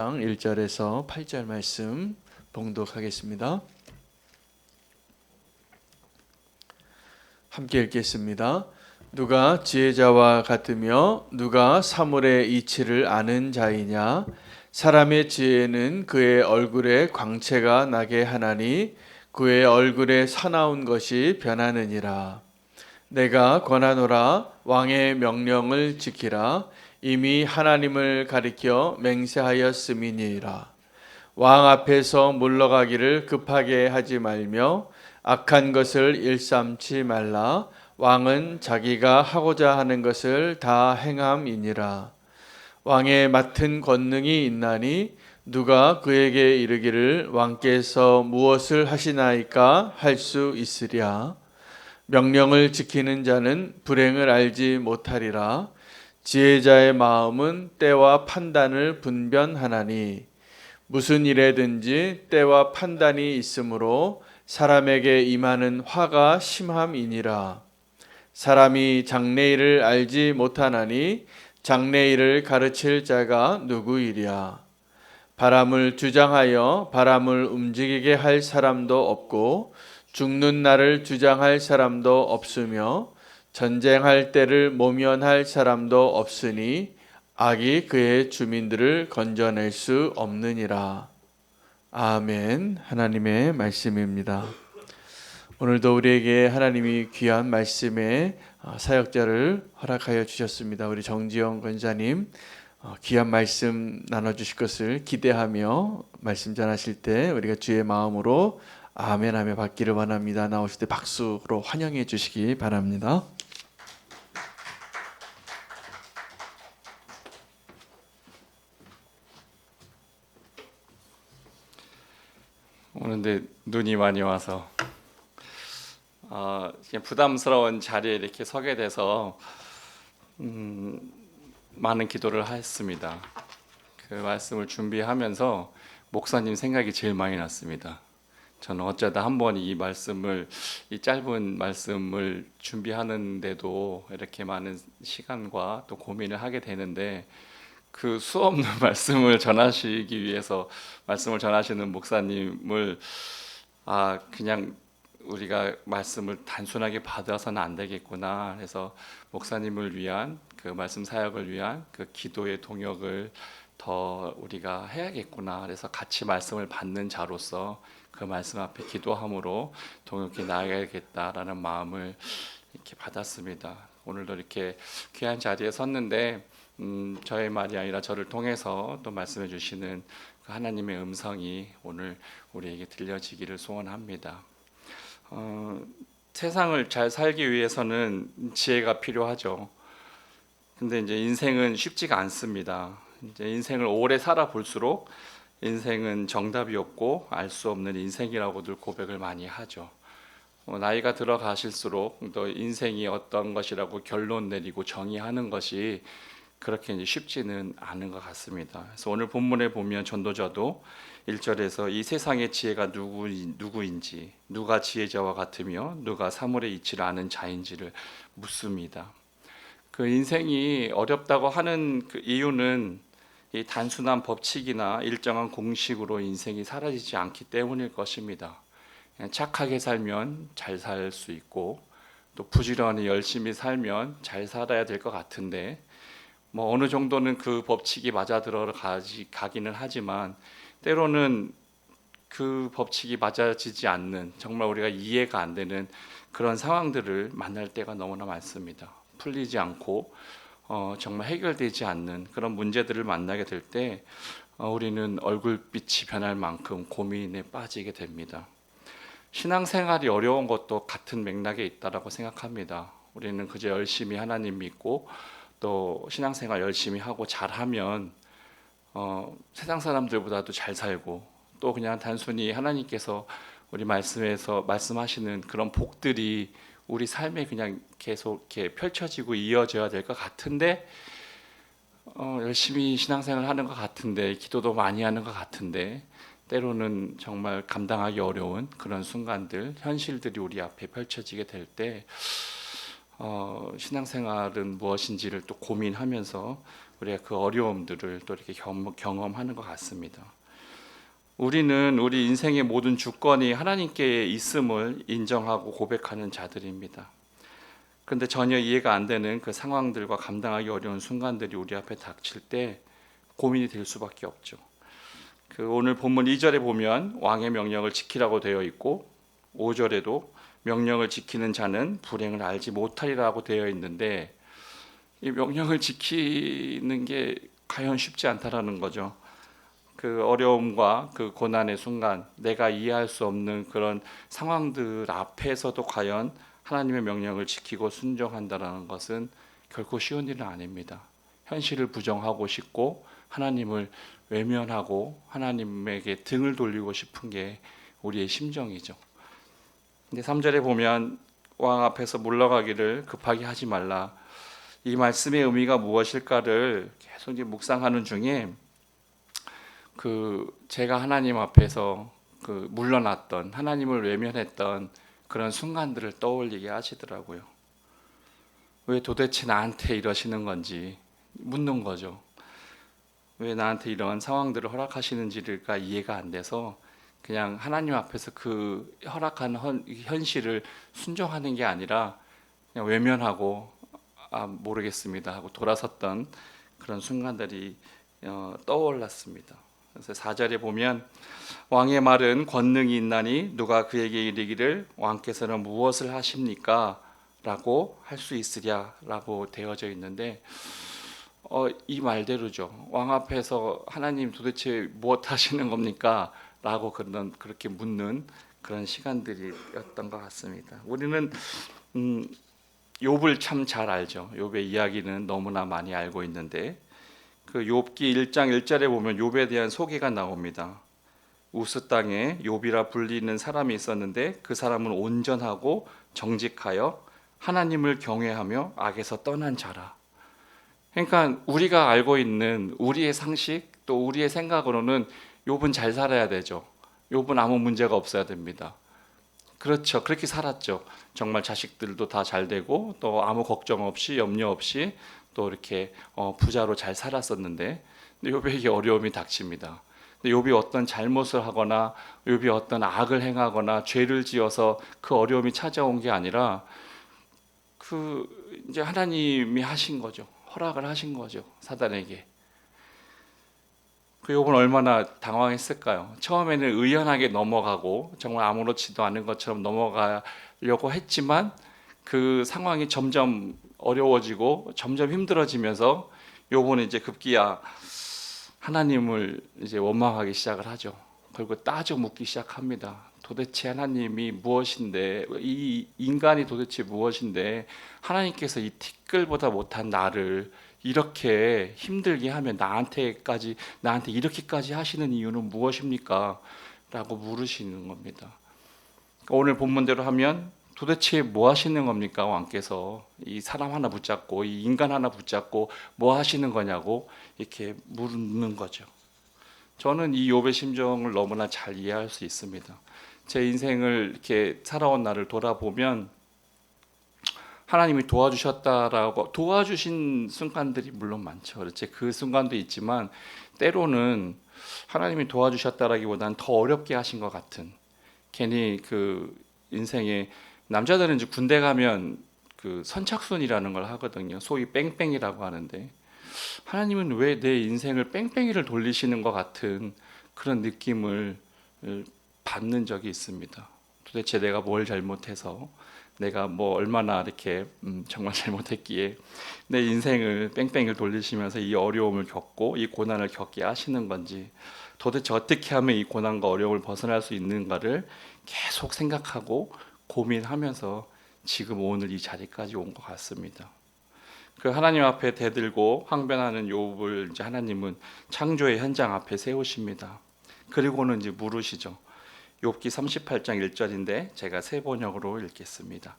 1절에서 8절 말씀 봉독하겠습니다. 함께 읽겠습니다. 누가 지혜자와 같으며 누가 사물의 이치를 아는 자이냐 사람의 지혜는 그의 얼굴에 광채가 나게 하나니 그의 얼굴에 사나운 것이 변하느니라 내가 권하노라 왕의 명령을 지키라 이미 하나님을 가리켜 맹세하였음이니라. 왕 앞에서 물러가기를 급하게 하지 말며 악한 것을 일삼지 말라. 왕은 자기가 하고자 하는 것을 다 행함이니라. 왕의 맡은 권능이 있나니 누가 그에게 이르기를 왕께서 무엇을 하시나이까 할 수 있으랴. 명령을 지키는 자는 불행을 알지 못하리라 지혜자의 마음은 때와 판단을 분변하나니 무슨 일에든지 때와 판단이 있으므로 사람에게 임하는 화가 심함이니라. 사람이 장래일을 알지 못하나니 장래일을 가르칠 자가 누구이랴? 바람을 주장하여 바람을 움직이게 할 사람도 없고 죽는 날을 주장할 사람도 없으며 전쟁할 때를 모면할 사람도 없으니 악이 그의 주민들을 건져낼 수 없느니라. 아멘. 하나님의 말씀입니다. 오늘도 우리에게 하나님이 귀한 말씀의 어, 사역자를 허락하여 주셨습니다. 우리 정지영 권사님 어, 귀한 말씀 나눠 주실 것을 기대하며 말씀 전하실 때 우리가 주의 마음으로 아멘 하며 받기를 원합니다. 나오실 때 박수로 환영해 주시기 바랍니다. 오는데 눈이 많이 와서 아, 그냥 부담스러운 자리에 이렇게 서게 돼서 음, 많은 기도를 했습니다. 그 말씀을 준비하면서 목사님 생각이 제일 많이 났습니다. 저는 어쩌다 한 번 이 말씀을 이 짧은 말씀을 준비하는데도 이렇게 많은 시간과 또 고민을 하게 되는데 그 수없는 말씀을 전하시기 위해서 말씀을 전하시는 목사님을 아 그냥 우리가 말씀을 단순하게 받아서는 안 되겠구나. 그래서 목사님을 위한 그 말씀 사역을 위한 그 기도의 동역을 더 우리가 해야겠구나. 그래서 같이 말씀을 받는 자로서 그 말씀 앞에 기도함으로 동역해 나가야겠다라는 마음을 이렇게 받았습니다. 오늘도 이렇게 귀한 자리에 섰는데 음, 저의 말이 아니라 저를 통해서 또 말씀해 주시는 그 하나님의 음성이 오늘 우리에게 들려지기를 소원합니다. 어, 세상을 잘 살기 위해서는 지혜가 필요하죠. 근데 이제 인생은 쉽지가 않습니다. 이제 인생을 오래 살아볼수록 인생은 정답이 없고 알 수 없는 인생이라고들 고백을 많이 하죠. 어, 나이가 들어가실수록 또 인생이 어떤 것이라고 결론 내리고 정의하는 것이 그렇게 이제 쉽지는 않은 것 같습니다. 그래서 오늘 본문에 보면 전도자도 1절에서 이 세상의 지혜가 누구 누구인지 누가 지혜자와 같으며 누가 사물의 이치를 아는 자인지를 묻습니다. 그 인생이 어렵다고 하는 그 이유는 이 단순한 법칙이나 일정한 공식으로 인생이 사라지지 않기 때문일 것입니다. 착하게 살면 잘 살 수 있고 또 부지런히 열심히 살면 잘 살아야 될 것 같은데 뭐 어느 정도는 그 법칙이 맞아 들어 가기는 하지만 때로는 그 법칙이 맞아지지 않는 정말 우리가 이해가 안 되는 그런 상황들을 만날 때가 너무나 많습니다. 풀리지 않고 어, 정말 해결되지 않는 그런 문제들을 만나게 될때 어, 우리는 얼굴빛이 변할 만큼 고민에 빠지게 됩니다. 신앙생활이 어려운 것도 같은 맥락에 있다라고 생각합니다. 우리는 그저 열심히 하나님 믿고 또 신앙생활 열심히 하고 잘하면 어, 세상 사람들보다도 잘 살고 또 그냥 단순히 하나님께서 우리 말씀에서 말씀하시는 그런 복들이 우리 삶에 그냥 계속 이렇게 펼쳐지고 이어져야 될 것 같은데 어, 열심히 신앙생활 하는 것 같은데 기도도 많이 하는 것 같은데 때로는 정말 감당하기 어려운 그런 순간들 현실들이 우리 앞에 펼쳐지게 될때 어, 신앙생활은 무엇인지를 또 고민하면서 우리가 그 어려움들을 또 이렇게 경험- 경험하는 것 같습니다. 우리는 우리 인생의 모든 주권이 하나님께 있음을 인정하고 고백하는 자들입니다. 근데 전혀 이해가 안 되는 그 상황들과 감당하기 어려운 순간들이 우리 앞에 닥칠 때 고민이 될 수밖에 없죠. 그 오늘 본문 2절에 보면 왕의 명령을 지키라고 되어 있고 5절에도 명령을 지키는 자는 불행을 알지 못하리라고 되어 있는데 이 명령을 지키는 게 과연 쉽지 않다라는 거죠. 그 어려움과 그 고난의 순간 내가 이해할 수 없는 그런 상황들 앞에서도 과연 하나님의 명령을 지키고 순종한다라는 것은 결코 쉬운 일은 아닙니다. 현실을 부정하고 싶고 하나님을 외면하고 하나님에게 등을 돌리고 싶은 게 우리의 심정이죠. 근데 3절에 보면 왕 앞에서 물러가기를 급하게 하지 말라. 이 말씀의 의미가 무엇일까를 계속 이제 묵상하는 중에 그 제가 하나님 앞에서 그 물러났던 하나님을 외면했던 그런 순간들을 떠올리게 하시더라고요. 왜 도대체 나한테 이러시는 건지 묻는 거죠. 왜 나한테 이런 상황들을 허락하시는지가 이해가 안 돼서 그냥 하나님 앞에서 그 허락한 헌- 현실을 순종하는 게 아니라 그냥 외면하고 아 모르겠습니다 하고 돌아섰던 그런 순간들이 어, 떠올랐습니다. 그래서 4절에 보면 왕의 말은 권능이 있나니 누가 그에게 이르기를 왕께서는 무엇을 하십니까? 라고 할 수 있으랴 라고 되어져 있는데 어, 이 말대로죠. 왕 앞에서 하나님 도대체 무엇 하시는 겁니까? 라고 그런 그렇게 묻는 그런 시간들이었던 것 같습니다. 우리는 음, 욥을 참 잘 알죠. 욥의 이야기는 너무나 많이 알고 있는데 그 욥기 1장 1절에 보면 욥에 대한 소개가 나옵니다. 우스 땅에 욥이라 불리는 사람이 있었는데 그 사람은 온전하고 정직하여 하나님을 경외하며 악에서 떠난 자라. 그러니까 우리가 알고 있는 우리의 상식 또 우리의 생각으로는 욥은 잘 살아야 되죠. 욥은 아무 문제가 없어야 됩니다. 그렇죠. 그렇게 살았죠. 정말 자식들도 다 잘 되고 또 아무 걱정 없이 염려 없이 또 이렇게 어, 부자로 잘 살았었는데 욥에게 어려움이 닥칩니다. 욥이 어떤 잘못을 하거나 욥이 어떤 악을 행하거나 죄를 지어서 그 어려움이 찾아온 게 아니라 그 이제 하나님이 하신 거죠. 허락을 하신 거죠. 사단에게. 그 욥은 얼마나 당황했을까요? 처음에는 의연하게 넘어가고 정말 아무렇지도 않은 것처럼 넘어가려고 했지만 그 상황이 점점 어려워지고 점점 힘들어지면서 욥은 이제 급기야 하나님을 이제 원망하기 시작을 하죠. 그리고 따져 묻기 시작합니다. 도대체 하나님이 무엇인데 이 인간이 도대체 무엇인데 하나님께서 이 티끌보다 못한 나를 이렇게 힘들게 하면 나한테까지 나한테 이렇게까지 하시는 이유는 무엇입니까? 라고 물으시는 겁니다. 그러니까 오늘 본문대로 하면 도대체 뭐 하시는 겁니까 왕께서 이 사람 하나 붙잡고 이 인간 하나 붙잡고 뭐 하시는 거냐고 이렇게 묻는 거죠. 저는 이 욥의 심정을 너무나 잘 이해할 수 있습니다. 제 인생을 이렇게 살아온 나를 돌아보면 하나님이 도와주셨다라고 도와주신 순간들이 물론 많죠. 그렇지 그 순간도 있지만 때로는 하나님이 도와주셨다라기보다는 더 어렵게 하신 것 같은 괜히 그 인생에 남자들은 이제 군대 가면 그 선착순이라는 걸 하거든요. 소위 뺑뺑이라고 하는데 하나님은 왜 내 인생을 뺑뺑이를 돌리시는 것 같은 그런 느낌을 받는 적이 있습니다. 도대체 내가 뭘 잘못해서 내가 뭐 얼마나 이렇게 음, 정말 잘못했기에 내 인생을 뺑뺑이를 돌리시면서 이 어려움을 겪고 이 고난을 겪게 하시는 건지 도대체 어떻게 하면 이 고난과 어려움을 벗어날 수 있는가를 계속 생각하고 고민하면서 지금 오늘 이 자리까지 온 것 같습니다. 그 하나님 앞에 대들고 항변하는 욥을 이제 하나님은 창조의 현장 앞에 세우십니다. 그리고는 이제 물으시죠. 욥기 38장 1절인데 제가 세 번역으로 읽겠습니다.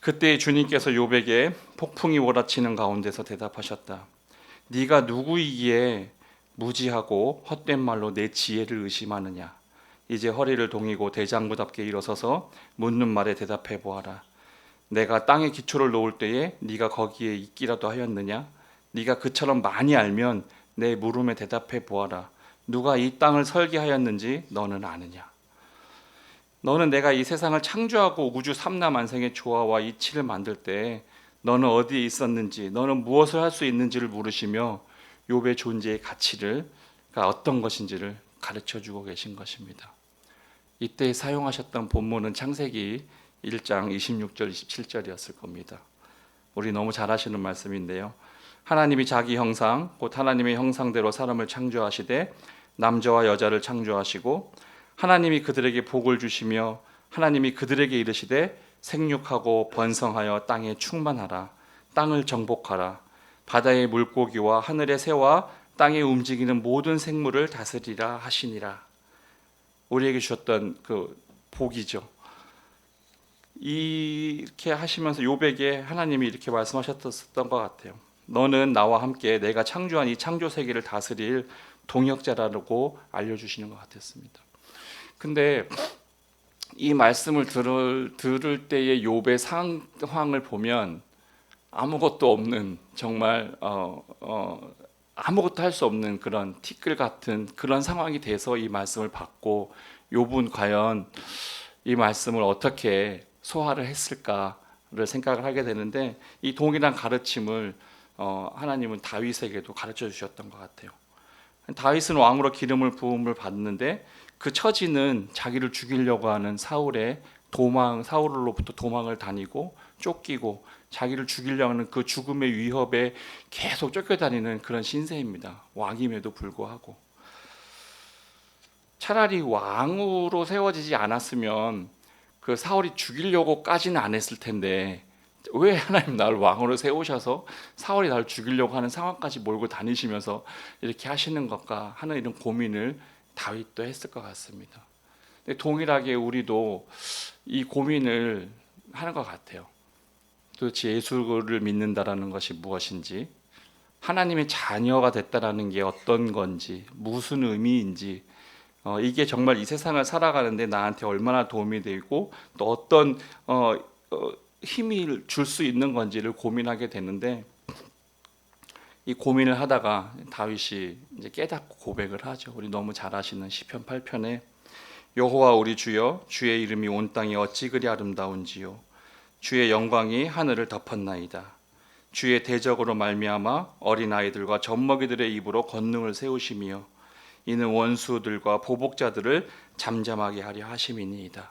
그때 주님께서 욥에게 폭풍이 몰아치는 가운데서 대답하셨다. 네가 누구이기에 무지하고 헛된 말로 내 지혜를 의심하느냐? 이제 허리를 동이고 대장부답게 일어서서 묻는 말에 대답해 보아라. 내가 땅에 기초를 놓을 때에 네가 거기에 있기라도 하였느냐? 네가 그처럼 많이 알면 내 물음에 대답해 보아라. 누가 이 땅을 설계하였는지 너는 아느냐? 너는 내가 이 세상을 창조하고 우주 삼라만상의 조화와 이치를 만들 때 너는 어디에 있었는지, 너는 무엇을 할 수 있는지를 물으시며 욥의 존재의 가치를 가 어떤 것인지를 가르쳐 주고 계신 것입니다. 이때 사용하셨던 본문은 창세기 1장 26절 27절이었을 겁니다. 우리 너무 잘 아시는 말씀인데요. 하나님이 자기 형상 곧 하나님의 형상대로 사람을 창조하시되 남자와 여자를 창조하시고 하나님이 그들에게 복을 주시며 하나님이 그들에게 이르시되 생육하고 번성하여 땅에 충만하라 땅을 정복하라 바다의 물고기와 하늘의 새와 땅에 움직이는 모든 생물을 다스리라 하시니라 우리에게 주셨던 그 복이죠. 이렇게 하시면서 요백에 하나님이 이렇게 말씀하셨던 것 같아요. 너는 나와 함께 내가 창조한 이 창조 세계를 다스릴 동역자라고 알려주시는 것 같았습니다. 근데 이 말씀을 들을 들을 때의 욥의 상황을 보면 아무것도 없는 정말 어, 어, 아무것도 할 수 없는 그런 티끌 같은 그런 상황이 돼서 이 말씀을 받고 욥은 과연 이 말씀을 어떻게 소화를 했을까를 생각을 하게 되는데 이 동일한 가르침을 어, 하나님은 다윗에게도 가르쳐 주셨던 것 같아요. 다윗은 왕으로 기름을 부음을 받는데 그 처지는 자기를 죽이려고 하는 사울의 도망 사울로부터 도망을 다니고 쫓기고 자기를 죽이려고 하는 그 죽음의 위협에 계속 쫓겨다니는 그런 신세입니다. 왕임에도 불구하고 차라리 왕으로 세워지지 않았으면 그 사울이 죽이려고까지는 안 했을 텐데 왜 하나님 나를 왕으로 세우셔서 사울이 나를 죽이려고 하는 상황까지 몰고 다니시면서 이렇게 하시는 것까 하는 이런 고민을 다윗도 했을 것 같습니다. 동일하게 우리도 이 고민을 하는 것 같아요. 도대체 예수를 믿는다라는 것이 무엇인지, 하나님의 자녀가 됐다라는 게 어떤 건지, 무슨 의미인지, 어, 이게 정말 이 세상을 살아가는데 나한테 얼마나 도움이 되고 또 어떤 어, 어, 힘을 줄 수 있는 건지를 고민하게 되는데 이 고민을 하다가 다윗이 이제 깨닫고 고백을 하죠. 우리 너무 잘 아시는 시편 8편에 여호와 우리 주여 주의 이름이 온 땅에 어찌 그리 아름다운지요 주의 영광이 하늘을 덮었나이다. 주의 대적으로 말미암아 어린 아이들과 젖먹이들의 입으로 권능을 세우시며 이는 원수들과 보복자들을 잠잠하게 하려 하심이니이다.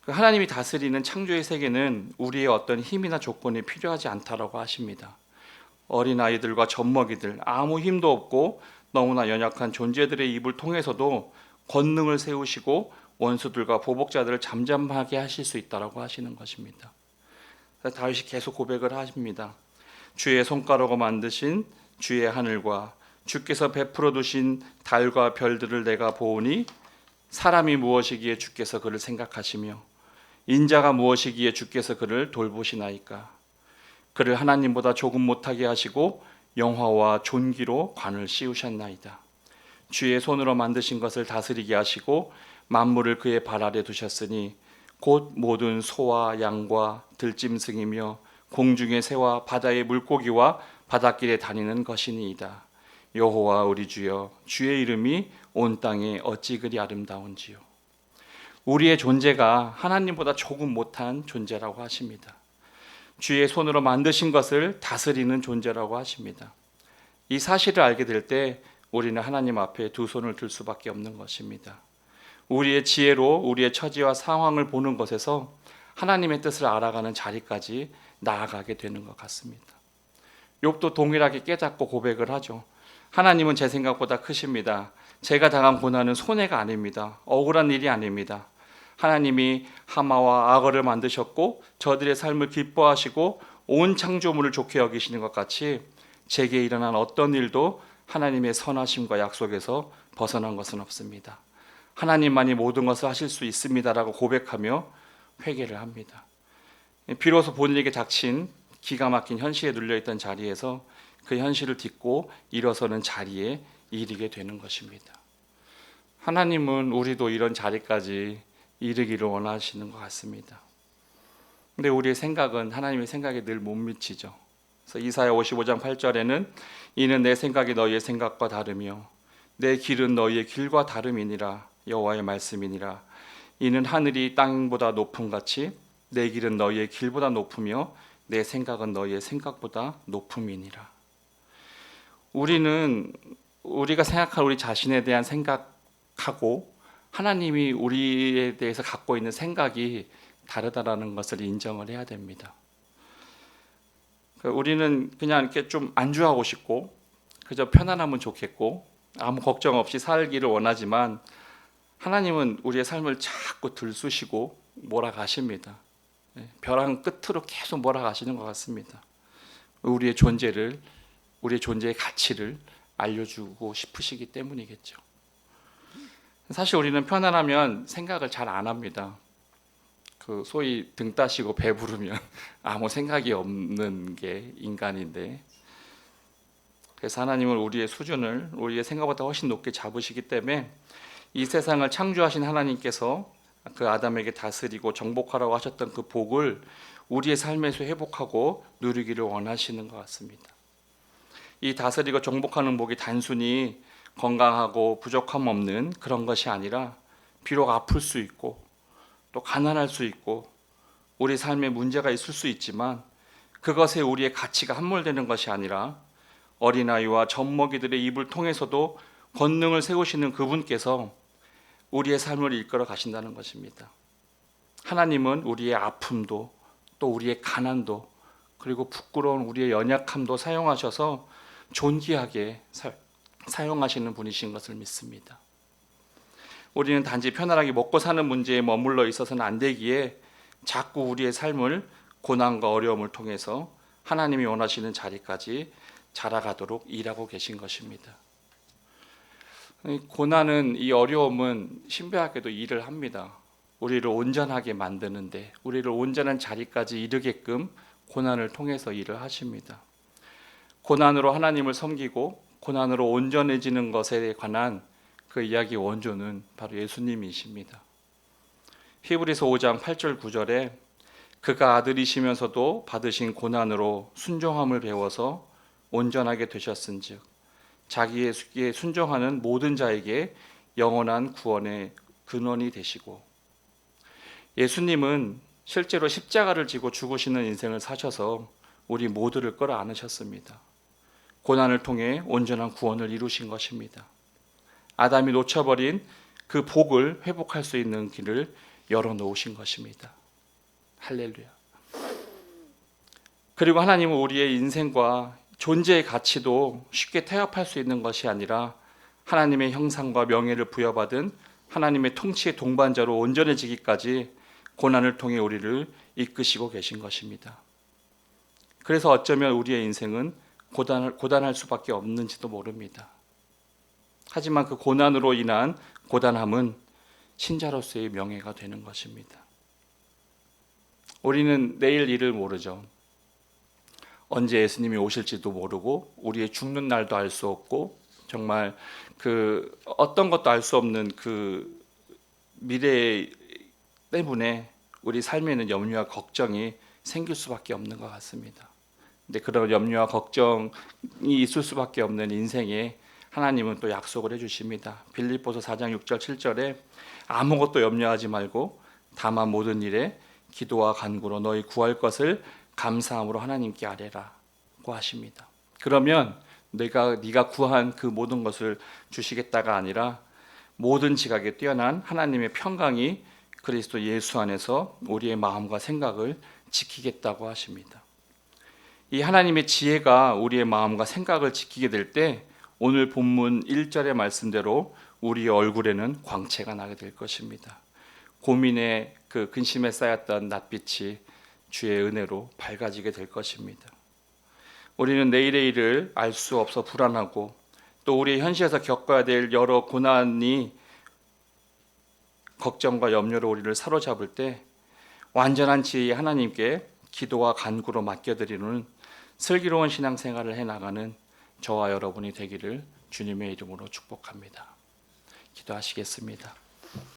그 하나님이 다스리는 창조의 세계는 우리의 어떤 힘이나 조건이 필요하지 않다라고 하십니다. 어린 아이들과 젖먹이들 아무 힘도 없고 너무나 연약한 존재들의 입을 통해서도 권능을 세우시고 원수들과 보복자들을 잠잠하게 하실 수 있다라고 하시는 것입니다. 다윗이 계속 고백을 하십니다. 주의 손가락으로 만드신 주의 하늘과 주께서 베풀어 두신 달과 별들을 내가 보오니 사람이 무엇이기에 주께서 그를 생각하시며 인자가 무엇이기에 주께서 그를 돌보시나이까 그를 하나님보다 조금 못하게 하시고 영화와 존귀로 관을 씌우셨나이다. 주의 손으로 만드신 것을 다스리게 하시고 만물을 그의 발 아래 두셨으니 곧 모든 소와 양과 들짐승이며 공중의 새와 바다의 물고기와 바닷길에 다니는 것이니이다. 여호와 우리 주여 주의 이름이 온 땅에 어찌 그리 아름다운지요. 우리의 존재가 하나님보다 조금 못한 존재라고 하십니다 주의 손으로 만드신 것을 다스리는 존재라고 하십니다 이 사실을 알게 될 때 우리는 하나님 앞에 두 손을 들 수밖에 없는 것입니다 우리의 지혜로 우리의 처지와 상황을 보는 것에서 하나님의 뜻을 알아가는 자리까지 나아가게 되는 것 같습니다 욥도 동일하게 깨닫고 고백을 하죠 하나님은 제 생각보다 크십니다. 제가 당한 고난은 손해가 아닙니다. 억울한 일이 아닙니다. 하나님이 하마와 악어를 만드셨고 저들의 삶을 기뻐하시고 온 창조물을 좋게 여기시는 것 같이 제게 일어난 어떤 일도 하나님의 선하심과 약속에서 벗어난 것은 없습니다. 하나님만이 모든 것을 하실 수 있습니다라고 고백하며 회개를 합니다. 비로소 본인에게 닥친 기가 막힌 현실에 눌려 있던 자리에서 그 현실을 딛고 일어서는 자리에 이르게 되는 것입니다. 하나님은 우리도 이런 자리까지 이르기를 원하시는 것 같습니다. 근데 우리의 생각은 하나님의 생각에 늘 못 미치죠. 그래서 이사야 55장 8절에는 이는 내 생각이 너희의 생각과 다르며 내 길은 너희의 길과 다름이니라 여호와의 말씀이니라 이는 하늘이 땅보다 높음 같이 내 길은 너희의 길보다 높으며 내 생각은 너희의 생각보다 높음이니라 우리는 우리가 생각할 우리 자신에 대한 생각하고 하나님이 우리에 대해서 갖고 있는 생각이 다르다라는 것을 인정을 해야 됩니다. 그 우리는 그냥 이렇게 좀 안주하고 싶고 그저 편안하면 좋겠고 아무 걱정 없이 살기를 원하지만 하나님은 우리의 삶을 자꾸 들쑤시고 몰아가십니다. 예, 벼랑 끝으로 계속 몰아가시는 것 같습니다. 우리의 존재를 우리의 존재의 가치를 알려주고 싶으시기 때문이겠죠. 사실 우리는 편안하면 생각을 잘 안 합니다. 그 소위 등 따시고 배부르면 아무 생각이 없는 게 인간인데 그래서 하나님은 우리의 수준을 우리의 생각보다 훨씬 높게 잡으시기 때문에 이 세상을 창조하신 하나님께서 그 아담에게 다스리고 정복하라고 하셨던 그 복을 우리의 삶에서 회복하고 누리기를 원하시는 것 같습니다. 이 다스리고 정복하는 복이 단순히 건강하고 부족함 없는 그런 것이 아니라 비록 아플 수 있고 또 가난할 수 있고 우리 삶에 문제가 있을 수 있지만 그것에 우리의 가치가 함몰되는 것이 아니라 어린아이와 젖먹이들의 입을 통해서도 권능을 세우시는 그분께서 우리의 삶을 이끌어 가신다는 것입니다. 하나님은 우리의 아픔도 또 우리의 가난도 그리고 부끄러운 우리의 연약함도 사용하셔서 존귀하게 사, 사용하시는 분이신 것을 믿습니다. 우리는 단지 편안하게 먹고 사는 문제에 머물러 있어서는 안 되기에 자꾸 우리의 삶을 고난과 어려움을 통해서 하나님이 원하시는 자리까지 자라가도록 일하고 계신 것입니다. 이 고난은 이 어려움은 신비하게도 일을 합니다. 우리를 온전하게 만드는데 우리를 온전한 자리까지 이르게끔 고난을 통해서 일을 하십니다. 고난으로 하나님을 섬기고 고난으로 온전해지는 것에 관한 그 이야기 원조는 바로 예수님이십니다. 히브리서 5장 8절 9절에 그가 아들이시면서도 받으신 고난으로 순종함을 배워서 온전하게 되셨은즉 자기의 순종하는 모든 자에게 영원한 구원의 근원이 되시고 예수님은 실제로 십자가를 지고 죽으시는 인생을 사셔서 우리 모두를 끌어안으셨습니다. 고난을 통해 온전한 구원을 이루신 것입니다. 아담이 놓쳐버린 그 복을 회복할 수 있는 길을 열어놓으신 것입니다. 할렐루야. 그리고 하나님은 우리의 인생과 존재의 가치도 쉽게 태합할 수 있는 것이 아니라 하나님의 형상과 명예를 부여받은 하나님의 통치의 동반자로 온전해지기까지 고난을 통해 우리를 이끄시고 계신 것입니다. 그래서 어쩌면 우리의 인생은 고단할, 고단할 수밖에 없는지도 모릅니다. 하지만 그 고난으로 인한 고단함은 신자로서의 명예가 되는 것입니다. 우리는 내일 일을 모르죠. 언제 예수님이 오실지도 모르고 우리의 죽는 날도 알 수 없고 정말 그 어떤 것도 알 수 없는 그 미래 때문에 우리 삶에는 염려와 걱정이 생길 수밖에 없는 것 같습니다. 근데 그런 염려와 걱정이 있을 수밖에 없는 인생에 하나님은 또 약속을 해주십니다. 빌립보서 4장 6절 7절에 아무것도 염려하지 말고 다만 모든 일에 기도와 간구로 너희 구할 것을 감사함으로 하나님께 아뢰라고 하십니다. 그러면 내가 네가 구한 그 모든 것을 주시겠다가 아니라 모든 지각에 뛰어난 하나님의 평강이 그리스도 예수 안에서 우리의 마음과 생각을 지키겠다고 하십니다. 이 하나님의 지혜가 우리의 마음과 생각을 지키게 될 때 오늘 본문 1절의 말씀대로 우리의 얼굴에는 광채가 나게 될 것입니다. 고민에 그 근심에 쌓였던 낯빛이 주의 은혜로 밝아지게 될 것입니다. 우리는 내일의 일을 알 수 없어 불안하고 또 우리 현실에서 겪어야 될 여러 고난이 걱정과 염려로 우리를 사로잡을 때 완전한 지혜의 하나님께 기도와 간구로 맡겨드리는 슬기로운 신앙생활을 해 나가는 저와 여러분이 되기를 주님의 이름으로 축복합니다. 기도하시겠습니다.